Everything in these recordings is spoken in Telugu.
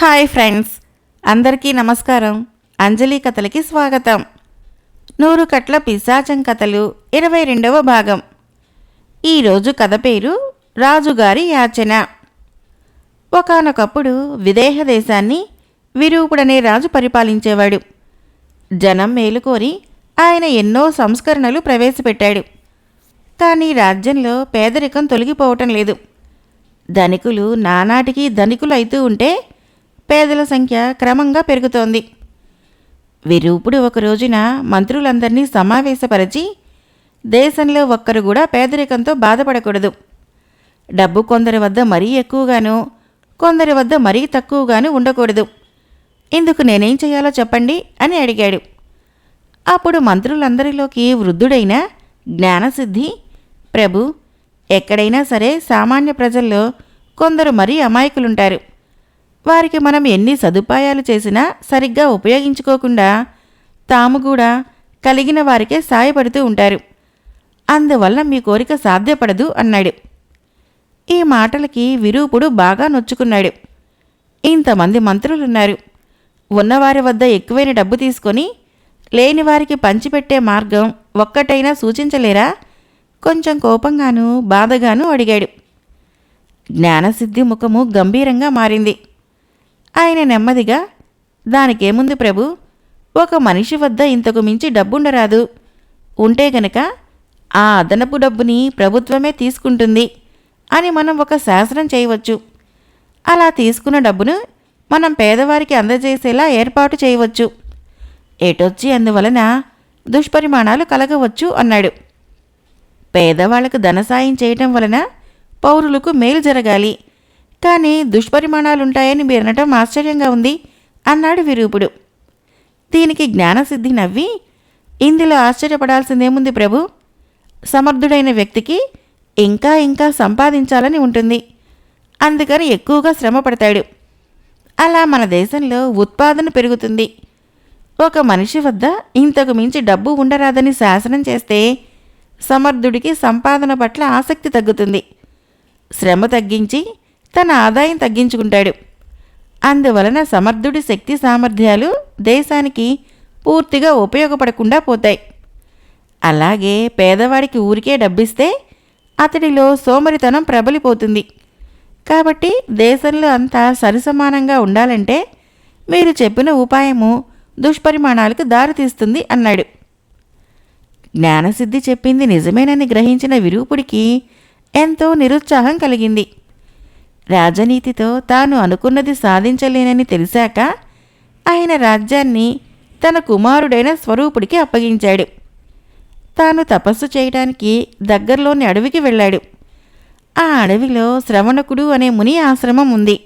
హాయ్ ఫ్రెండ్స్ అందరికీ నమస్కారం. అంజలి కథలకి స్వాగతం. నూరు కట్ల పిశాచం కథలు ఇరవై రెండవ భాగం. ఈరోజు కథ పేరు రాజుగారి యాచన. ఒకానొకప్పుడు విదేహ దేశాన్ని విరూపుడనే రాజు పరిపాలించేవాడు. జనం మేలుకోరి ఆయన ఎన్నో సంస్కరణలు ప్రవేశపెట్టాడు. కానీ రాజ్యంలో పేదరికం తొలగిపోవటం లేదు. ధనికులు నానాటికి ధనికులు అవుతూ ఉంటే పేదల సంఖ్య క్రమంగా పెరుగుతోంది. విరూపుడు ఒక రోజున మంత్రులందరినీ సమావేశపరిచి దేశంలో ఒక్కరు కూడా పేదరికంతో బాధపడకూడదు. డబ్బు కొందరి వద్ద మరీ ఎక్కువగాను కొందరి వద్ద మరీ తక్కువగాను ఉండకూడదు. ఇందుకు నేనేం చేయాలో చెప్పండి అని అడిగాడు. అప్పుడు మంత్రులందరిలోకి వృద్ధుడైన జ్ఞానసిద్ధి ప్రభు ఎక్కడైనా సరే సామాన్య ప్రజల్లో కొందరు మరీ అమాయకులుంటారు. వారికి మనం ఎన్ని సదుపాయాలు చేసినా సరిగ్గా ఉపయోగించుకోకుండా తాము కూడా కలిగిన వారికే సాయపడుతూ ఉంటారు. అందువల్ల మీ కోరిక సాధ్యపడదు అన్నాడు. ఈ మాటలకి విరూపుడు బాగా నొచ్చుకున్నాడు. ఇంతమంది మంత్రులున్నారు. ఉన్నవారి వద్ద ఎక్కువైన డబ్బు తీసుకొని లేని వారికి పంచిపెట్టే మార్గం ఒక్కటైనా సూచించలేరా? కొంచెం కోపంగాను బాధగాను అడిగాడు. జ్ఞానసిద్ధి ముఖము గంభీరంగా మారింది. ఆయన నెమ్మదిగా దానికేముంది ప్రభు? ఒక మనిషి వద్ద ఇంతకు మించి డబ్బుండరాదు. ఉంటే గనక ఆ అదనపు డబ్బుని ప్రభుత్వమే తీసుకుంటుంది అని మనం ఒక శాసనం చేయవచ్చు. అలా తీసుకున్న డబ్బును మనం పేదవారికి అందజేసేలా ఏర్పాటు చేయవచ్చు. ఎటొచ్చి అందువలన దుష్పరిమాణాలు కలగవచ్చు అన్నాడు. పేదవాళ్ళకు ధనసాయం చేయటం వలన పౌరులకు మేలు జరగాలి. కానీ దుష్పరిమాణాలుంటాయని మీరు ఆశ్చర్యంగా ఉంది అన్నాడు విరూపుడు. దీనికి జ్ఞానసిద్ధి నవ్వి ఇందులో ఆశ్చర్యపడాల్సిందేముంది ప్రభు? సమర్థుడైన వ్యక్తికి ఇంకా ఇంకా సంపాదించాలని ఉంటుంది. అందుకని ఎక్కువగా శ్రమ పడతాడు అలా మన దేశంలో ఉత్పాదన పెరుగుతుంది. ఒక మనిషి వద్ద ఇంతకు మించి డబ్బు ఉండరాదని శాసనం చేస్తే సమర్థుడికి సంపాదన పట్ల ఆసక్తి తగ్గుతుంది. శ్రమ తగ్గించి తన ఆదాయం తగ్గించుకుంటాడు. అందువలన సమర్థుడి శక్తి సామర్థ్యాలు దేశానికి పూర్తిగా ఉపయోగపడకుండా పోతాయి. అలాగే పేదవాడికి ఊరికే డబ్బిస్తే అతడిలో సోమరితనం ప్రబలిపోతుంది. కాబట్టి దేశంలో అంతా సరిసమానంగా ఉండాలంటే మీరు చెప్పిన ఉపాయము దుష్పరిమాణాలకు దారితీస్తుంది అన్నాడు. జ్ఞానసిద్ధి చెప్పింది నిజమేనని గ్రహించిన విరూపుడికి ఎంతో నిరుత్సాహం కలిగింది. రాజనీతితో తాను అనుకున్నది సాధించలేనని తెలిసాక ఆయన రాజ్యాన్ని తన కుమారుడైన స్వరూపుడికి అప్పగించాడు. తాను తపస్సు చేయడానికి దగ్గరలోని అడవికి వెళ్ళాడు. ఆ అడవిలో శ్రవణకుడు అనే ముని ఆశ్రమం ఉంది.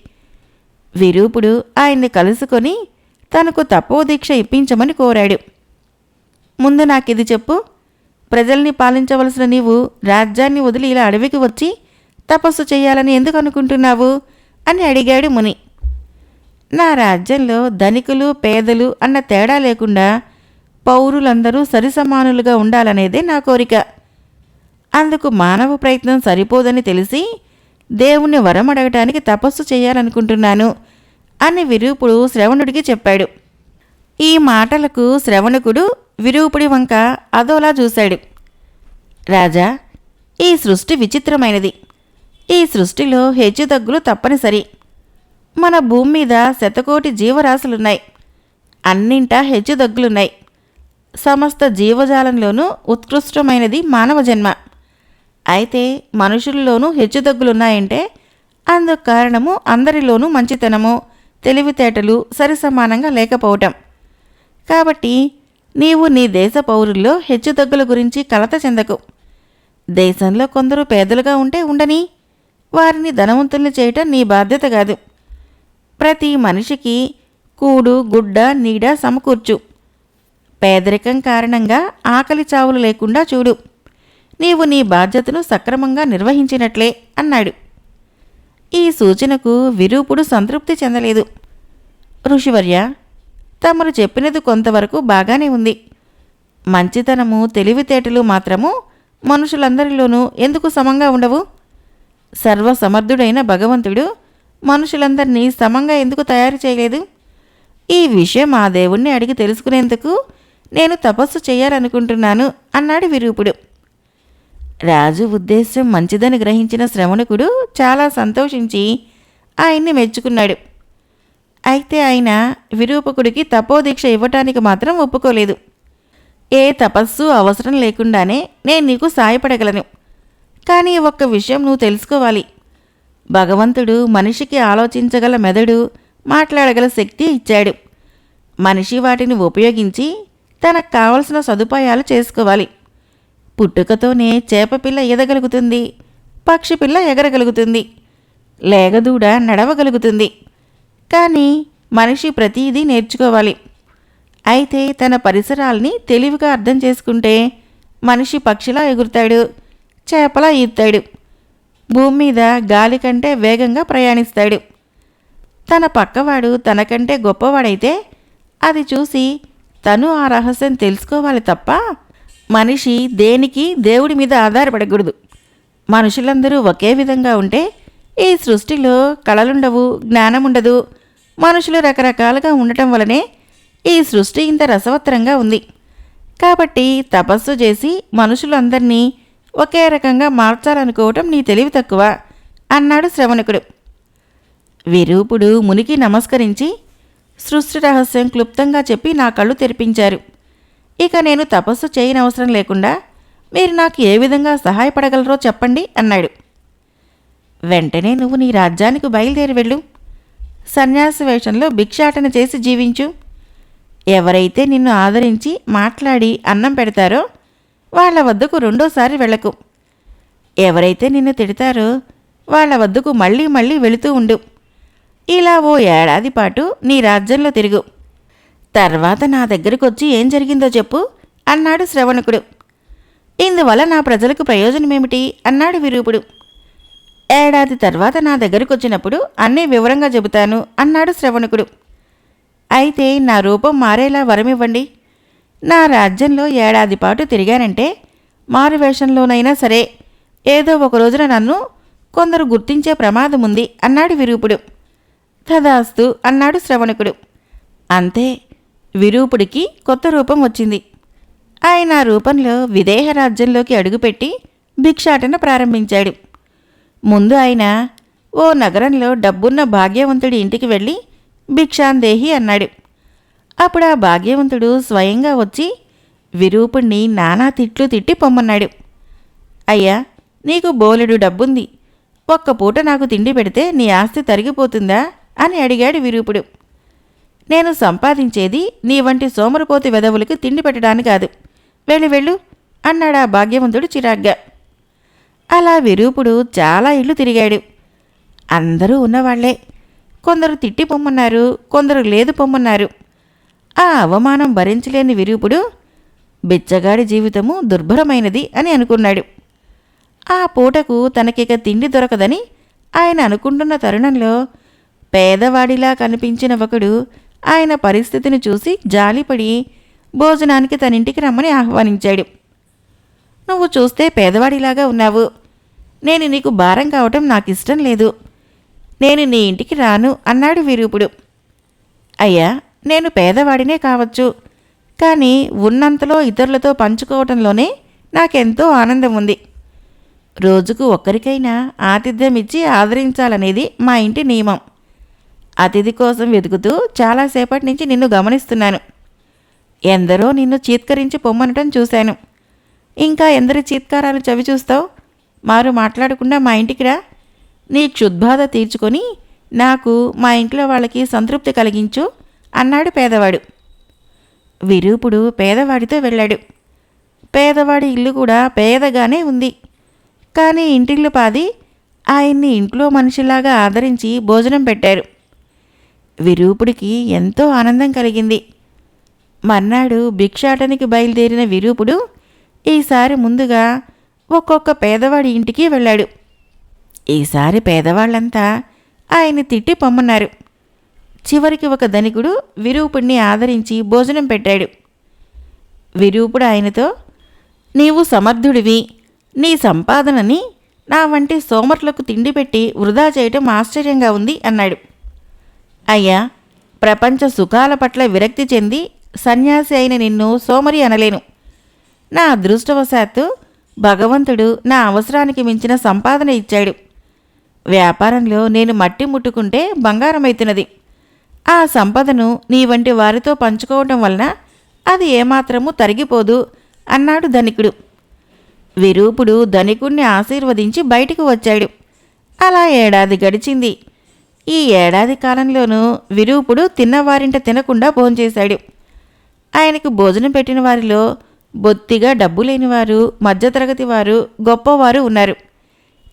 విరూపుడు ఆయన్ని కలుసుకొని తనకు తపోదీక్ష ఇప్పించమని కోరాడు. ముందు నాకిది చెప్పు ప్రజల్ని పాలించవలసిన నీవు రాజ్యాన్ని వదిలి ఇలా అడవికి వచ్చి తపస్సు చేయాలని ఎందుకు అనుకుంటున్నావు? అని అడిగాడు ముని. నా రాజ్యంలో ధనికులు పేదలు అన్న తేడా లేకుండా పౌరులందరూ సరిసమానులుగా ఉండాలనేదే నా కోరిక. అందుకు మానవ ప్రయత్నం సరిపోదని తెలిసి దేవుణ్ణి వరం అడగటానికి తపస్సు చేయాలనుకుంటున్నాను అని విరూపుడు శ్రవణుడికి చెప్పాడు. ఈ మాటలకు శ్రవణకుడు విరూపుడి వంక అదోలా చూశాడు. రాజా ఈ సృష్టి విచిత్రమైనది. ఈ సృష్టిలో హెచ్చుతగ్గులు తప్పనిసరి. మన భూమి మీద శతకోటి జీవరాశులున్నాయి. అన్నింటా హెచ్చుతగ్గులున్నాయి సమస్త జీవజాలంలోనూ ఉత్కృష్టమైనది మానవ జన్మ. అయితే మనుషుల్లోనూ హెచ్చుతగ్గులున్నాయంటే అందుకు కారణము అందరిలోనూ మంచితనము తెలివితేటలు సరిసమానంగా లేకపోవటం. కాబట్టి నీవు నీ దేశ పౌరుల్లో హెచ్చుతగ్గుల గురించి కలత చెందకు. దేశంలో కొందరు పేదలుగా ఉంటే ఉండని వారిని ధనవంతుల్ని చేయటం నీ బాధ్యత కాదు. ప్రతి మనిషికి కూడు గుడ్డ నీడ సమకూర్చు. పేదరికం కారణంగా ఆకలి చావులు లేకుండా చూడు. నీవు నీ బాధ్యతను సక్రమంగా నిర్వహించినట్లే అన్నాడు. ఈ సూచనకు విరూపుడు సంతృప్తి చెందలేదు. ఋషివర్య తమరు చెప్పినది కొంతవరకు బాగానే ఉంది. మంచితనము తెలివితేటలు మాత్రము మనుషులందరిలోనూ ఎందుకు సమంగా ఉండవు? సర్వసమర్థుడైన భగవంతుడు మనుషులందరినీ సమంగా ఎందుకు తయారు చేయలేదు? ఈ విషయం ఆ దేవుణ్ణి అడిగి తెలుసుకునేందుకు నేను తపస్సు చేయాలనుకుంటున్నాను అన్నాడు విరూపుడు. రాజు ఉద్దేశం మంచిదని గ్రహించిన శ్రవణకుడు చాలా సంతోషించి ఆయన్ని మెచ్చుకున్నాడు. అయితే ఆయన విరూపకుడికి తపోదీక్ష ఇవ్వటానికి మాత్రం ఒప్పుకోలేదు. ఏ తపస్సు అవసరం లేకుండానే నేను నీకు సాయపడగలను. కానీ ఒక్క విషయం నువ్వు తెలుసుకోవాలి. భగవంతుడు మనిషికి ఆలోచించగల మెదడు మాట్లాడగల శక్తి ఇచ్చాడు. మనిషి వాటిని ఉపయోగించి తనకు కావలసిన సదుపాయాలు చేసుకోవాలి. పుట్టుకతోనే చేపపిల్ల ఈదగలుగుతుంది పక్షి పిల్ల ఎగరగలుగుతుంది లేగదూడ నడవగలుగుతుంది. కానీ మనిషి ప్రతిదీ నేర్చుకోవాలి. అయితే తన పరిసరాల్ని తెలివిగా అర్థం చేసుకుంటే మనిషి పక్షిలా ఎగురుతాడు. చేపల ఈత్తాడు. భూమి మీద గాలి కంటే వేగంగా ప్రయాణిస్తాడు. తన పక్కవాడు తనకంటే గొప్పవాడైతే అది చూసి తను ఆ రహస్యం తెలుసుకోవాలి తప్ప మనిషి దేనికి దేవుడి మీద ఆధారపడకూడదు. మనుషులందరూ ఒకే విధంగా ఉంటే ఈ సృష్టిలో కళలుండవు జ్ఞానముండదు. మనుషులు రకరకాలుగా ఉండటం వలనే ఈ సృష్టి ఇంత రసవత్తరంగా ఉంది. కాబట్టి తపస్సు చేసి మనుషులందరినీ ఒకే రకంగా మార్చాలనుకోవటం నీ తెలివి తక్కువ అన్నాడు శ్రవణకుడు. విరూపుడు మునికి నమస్కరించి సృష్టి రహస్యం క్లుప్తంగా చెప్పి నా కళ్ళు తెరిపించారు. ఇక నేను తపస్సు చేయనవసరం లేకుండా మీరు నాకు ఏ విధంగా సహాయపడగలరో చెప్పండి అన్నాడు. వెంటనే నువ్వు నీ రాజ్యానికి బయలుదేరి వెళ్ళు. సన్యాస వేషంలో భిక్షాటన చేసి జీవించు. ఎవరైతే నిన్ను ఆదరించి మాట్లాడి అన్నం పెడతారో వాళ్ళ వద్దకు రెండోసారి వెళ్ళకు. ఎవరైతే నిన్ను తిడతారో వాళ్ళ వద్దకు మళ్ళీ మళ్ళీ వెళుతూ ఉండు. ఇలా ఓ ఏడాది పాటు నీ రాజ్యంలో తిరుగు. తర్వాత నా దగ్గరకు వచ్చి ఏం జరిగిందో చెప్పు అన్నాడు శ్రవణకుడు. ఇందువల్ల నా ప్రజలకు ప్రయోజనమేమిటి? అన్నాడు విరూపుడు. ఏడాది తర్వాత నా దగ్గరకు వచ్చినప్పుడు అన్నీ వివరంగా చెబుతాను అన్నాడు శ్రవణకుడు. అయితే నా రూపం మారేలా వరమివ్వండి. నా రాజ్యంలో ఏడాది పాటు తిరిగానంటే మారు వేషంలోనైనా సరే ఏదో ఒక రోజున నన్ను కొందరు గుర్తించే ప్రమాదం ఉంది అన్నాడు విరూపుడు. తదాస్తు అన్నాడు శ్రవణకుడు. అంతే విరూపుడికి కొత్త రూపం వచ్చింది. ఆయన రూపంలో విదేహ రాజ్యంలోకి అడుగుపెట్టి భిక్షాటన ప్రారంభించాడు. ముందు ఆయన ఓ నగరంలో డబ్బున్న భాగ్యవంతుడి ఇంటికి వెళ్ళి భిక్షాందేహి అన్నాడు. అప్పుడు ఆ భాగ్యవంతుడు స్వయంగా వచ్చి విరూపుణ్ణి నానా తిట్లు తిట్టి పొమ్మన్నాడు. అయ్యా నీకు బోలెడు డబ్బుంది. ఒక్క పూట నాకు తిండి పెడితే నీ ఆస్తి తరిగిపోతుందా అని అడిగాడు విరూపుడు. నేను సంపాదించేది నీ వంటి సోమరపోతి వెదవులకు తిండి పెట్టడానికి కాదు. వెళ్ళి వెళ్ళు అన్నాడు ఆ భాగ్యవంతుడు చిరాగ్గా. అలా విరూపుడు చాలా ఇళ్ళు తిరిగాడు. అందరూ ఉన్నవాళ్ళే. కొందరు తిట్టి పొమ్మన్నారు కొందరు లేదు పొమ్మన్నారు. ఆ అవమానం భరించలేని విరూపుడు బిచ్చగాడి జీవితము దుర్భరమైనది అని అనుకున్నాడు. ఆ పూటకు తనకిక తిండి దొరకదని ఆయన అనుకుంటున్న తరుణంలో పేదవాడిలా కనిపించిన ఒకడు ఆయన పరిస్థితిని చూసి జాలిపడి భోజనానికి తనింటికి రమ్మని ఆహ్వానించాడు. నువ్వు చూస్తే పేదవాడిలాగా ఉన్నావు. నేను నీకు భారం కావటం నాకు ఇష్టం లేదు. నేను నీ ఇంటికి రాను అన్నాడు విరూపుడు. అయ్యా నేను పేదవాడినే కావచ్చు. కానీ ఉన్నంతలో ఇతరులతో పంచుకోవటంలోనే నాకెంతో ఆనందం ఉంది రోజుకు ఒక్కరికైనా ఆతిథ్యం ఇచ్చి ఆదరించాలనేది మా ఇంటి నియమం. అతిథి కోసం వెతుకుతూ చాలాసేపటి నుంచి నిన్ను గమనిస్తున్నాను. ఎందరో నిన్ను చీత్కరించి పొమ్మనటం చూశాను. ఇంకా ఎందరి చీత్కారాలు చవి చూస్తావు? మారు మాట్లాడకుండా మా ఇంటికి రా. నీ క్షుద్బాధ తీర్చుకొని నాకు మా ఇంట్లో వాళ్ళకి సంతృప్తి కలిగించు. అన్నాడు పేదవాడు. విరూపుడు పేదవాడితో వెళ్ళాడు. పేదవాడి ఇల్లు కూడా పేదగానే ఉంది. కానీ ఇంటిల్లు పాది ఆయన్ని ఇంట్లో మనిషిలాగా ఆదరించి భోజనం పెట్టారు. విరూపుడికి ఎంతో ఆనందం కలిగింది. మర్నాడు భిక్షాటనికి బయలుదేరిన విరూపుడు ఈసారి ముందుగా ఒక్కొక్క పేదవాడి ఇంటికి వెళ్ళాడు. ఈసారి పేదవాళ్ళంతా ఆయన్ని తిట్టి పొమ్మన్నారు. చివరికి ఒక ధనికుడు విరూపుడిని ఆదరించి భోజనం పెట్టాడు. విరూపుడు ఆయనతో నీవు సమర్థుడివి. నీ సంపాదనని నా వంటి సోమర్లకు తిండి పెట్టి వృధా చేయటం ఆశ్చర్యంగా ఉంది అన్నాడు. అయ్యా ప్రపంచ సుఖాల పట్ల విరక్తి చెంది సన్యాసి అయిన నిన్ను సోమరి అనలేను. నా అదృష్టవశాత్తు భగవంతుడు నా అవసరానికి మించిన సంపాదన ఇచ్చాడు. వ్యాపారంలో నేను మట్టి ముట్టుకుంటే బంగారమైతున్నది. ఆ సంపదను నీ వంటి వారితో పంచుకోవటం వలన అది ఏమాత్రము తరిగిపోదు అన్నాడు ధనికుడు. విరూపుడు ధనికుణ్ణి ఆశీర్వదించి బయటకు వచ్చాడు. అలా ఏడాది గడిచింది. ఈ ఏడాది కాలంలోనూ విరూపుడు తిన్నవారింట తినకుండా భోంచేశాడు ఆయనకు భోజనం పెట్టిన వారిలో బొత్తిగా డబ్బు లేనివారు మధ్యతరగతి వారు గొప్పవారు ఉన్నారు.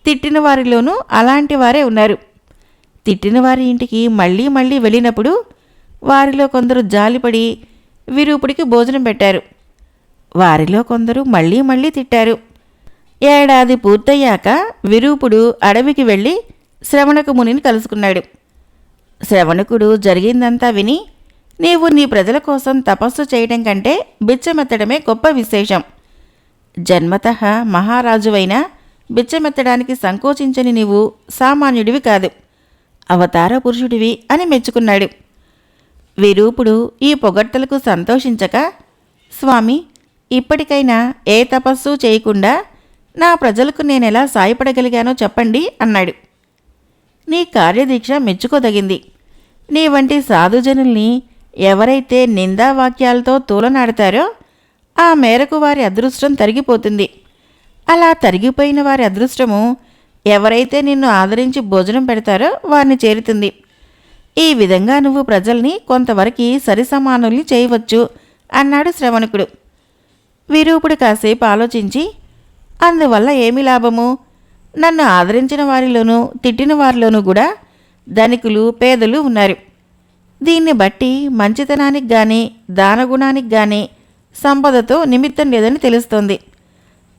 తిట్టిన వారిలోనూ అలాంటి వారే ఉన్నారు. తిట్టిన వారి ఇంటికి మళ్ళీ మళ్ళీ వెళ్ళినప్పుడు వారిలో కొందరు జాలిపడి విరూపుడికి భోజనం పెట్టారు. వారిలో కొందరు మళ్ళీ మళ్ళీ తిట్టారు. ఏడాది పూర్తయ్యాక విరూపుడు అడవికి వెళ్ళి శ్రవణకు మునిని కలుసుకున్నాడు. శ్రవణకుడు జరిగిందంతా విని నీవు నీ ప్రజల కోసం తపస్సు చేయడం కంటే బిచ్చమెత్తడమే గొప్ప విశేషం. జన్మతః మహారాజువైన బిచ్చమెత్తడానికి సంకోచించని నీవు సామాన్యుడివి కాదు. అవతార పురుషుడివి అని మెచ్చుకున్నాడు. విరూపుడు ఈ పొగడ్తలకు సంతోషించక స్వామి ఇప్పటికైనా ఏ తపస్సు చేయకుండా నా ప్రజలకు నేనెలా సాయపడగలిగానో చెప్పండి అన్నాడు. నీ కార్యదీక్ష మెచ్చుకోదగింది. నీ వంటి సాధుజనుల్ని ఎవరైతే నిందావాక్యాలతో తూలనాడతారో ఆ మేరకు వారి అదృష్టం తరిగిపోతుంది. అలా తరిగిపోయిన వారి అదృష్టము ఎవరైతే నిన్ను ఆదరించి భోజనం పెడతారో వారిని చేరుతుంది. ఈ విధంగా నువ్వు ప్రజల్ని కొంతవరకు సరిసమానుల్ని చేయవచ్చు అన్నాడు శ్రవణకుడు. విరూపుడు కాసేపు ఆలోచించి అందువల్ల ఏమి లాభము? నన్ను ఆదరించిన వారిలోనూ తిట్టిన వారిలోనూ కూడా ధనికులు పేదలు ఉన్నారు. దీన్ని బట్టి మంచితనానికి కానీ దానగుణానికి కానీ సంపదతో నిమిత్తం లేదని తెలుస్తోంది.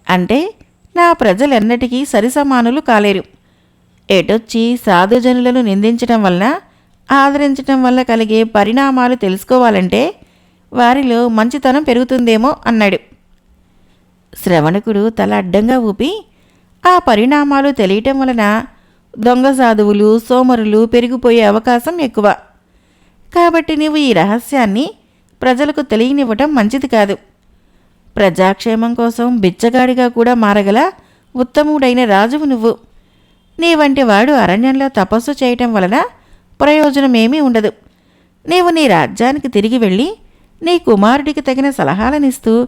అంటే నా ప్రజలెన్నటికీ సరిసమానులు కాలేరు. ఎటొచ్చి సాధుజనులను నిందించటం వలన ఆదరించటం వల్ల కలిగే పరిణామాలు తెలుసుకోవాలంటే వారిలో మంచితనం పెరుగుతుందేమో అన్నాడు. శ్రవణకుడు తల అడ్డంగా ఊపి ఆ పరిణామాలు తెలియటం వలన దొంగ సాధువులు సోమరులు పెరిగిపోయే అవకాశం ఎక్కువ. కాబట్టి నీవు ఈ రహస్యాన్ని ప్రజలకు తెలియనివ్వటం మంచిది కాదు. ప్రజాక్షేమం కోసం బిచ్చగాడిగా కూడా మారగల ఉత్తముడైన రాజువు నువ్వు. నీ వంటి వాడు అరణ్యంలో తపస్సు చేయటం వలన ప్రయోజనమేమీ ఉండదు. నీవు నీ రాజ్యానికి తిరిగి వెళ్ళి నీ కుమారుడికి తగిన సలహాలనిస్తూ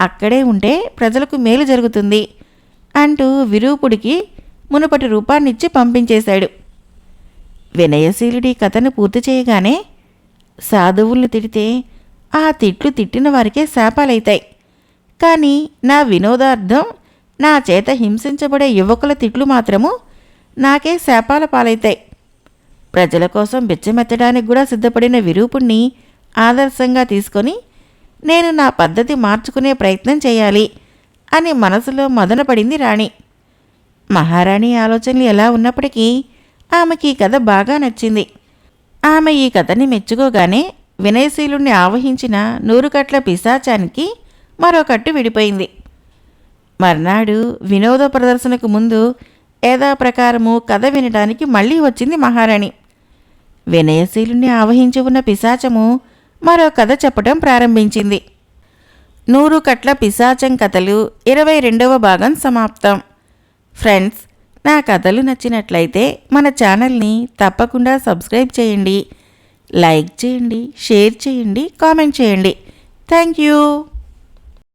అక్కడే ఉంటే ప్రజలకు మేలు జరుగుతుంది అంటూ విరూపుడికి మునుపటి రూపాన్నిచ్చి పంపించేశాడు. వినయశీలుడి కథను పూర్తి చేయగానే సాధువుల్ని తిడితే ఆ తిట్లు తిట్టిన వారికే శాపాలైతాయి. కానీ నా వినోదార్థం నా చేత హింసించబడే యువకుల తిట్లు మాత్రము నాకే శాపాల పాలైతాయి. ప్రజల కోసం బిచ్చమెత్తడానికి కూడా సిద్ధపడిన విరూపుణ్ణి ఆదర్శంగా తీసుకొని నేను నా పద్ధతి మార్చుకునే ప్రయత్నం చేయాలి అని మనసులో మదనపడింది రాణి. మహారాణి ఆలోచనలు ఎలా ఉన్నప్పటికీ ఆమెకి ఈ కథ బాగా నచ్చింది. ఆమె ఈ కథని మెచ్చుకోగానే వినయశీలుణ్ణి ఆవహించిన నూరుకట్ల పిశాచానికి మరో కట్టు విడిపోయింది. మర్నాడు వినోద ప్రదర్శనకు ముందు యథాప్రకారము కథ వినడానికి మళ్ళీ వచ్చింది మహారాణి. వినయశీలుణ్ణి ఆవహించి ఉన్న పిశాచము మరో కథ చెప్పటం ప్రారంభించింది. నూరు కట్ల పిశాచం కథలు ఇరవై రెండవ భాగం సమాప్తం. ఫ్రెండ్స్ నా కథలు నచ్చినట్లయితే మన ఛానల్ని తప్పకుండా సబ్స్క్రైబ్ చేయండి. లైక్ చేయండి షేర్ చేయండి కామెంట్ చేయండి. Thank you.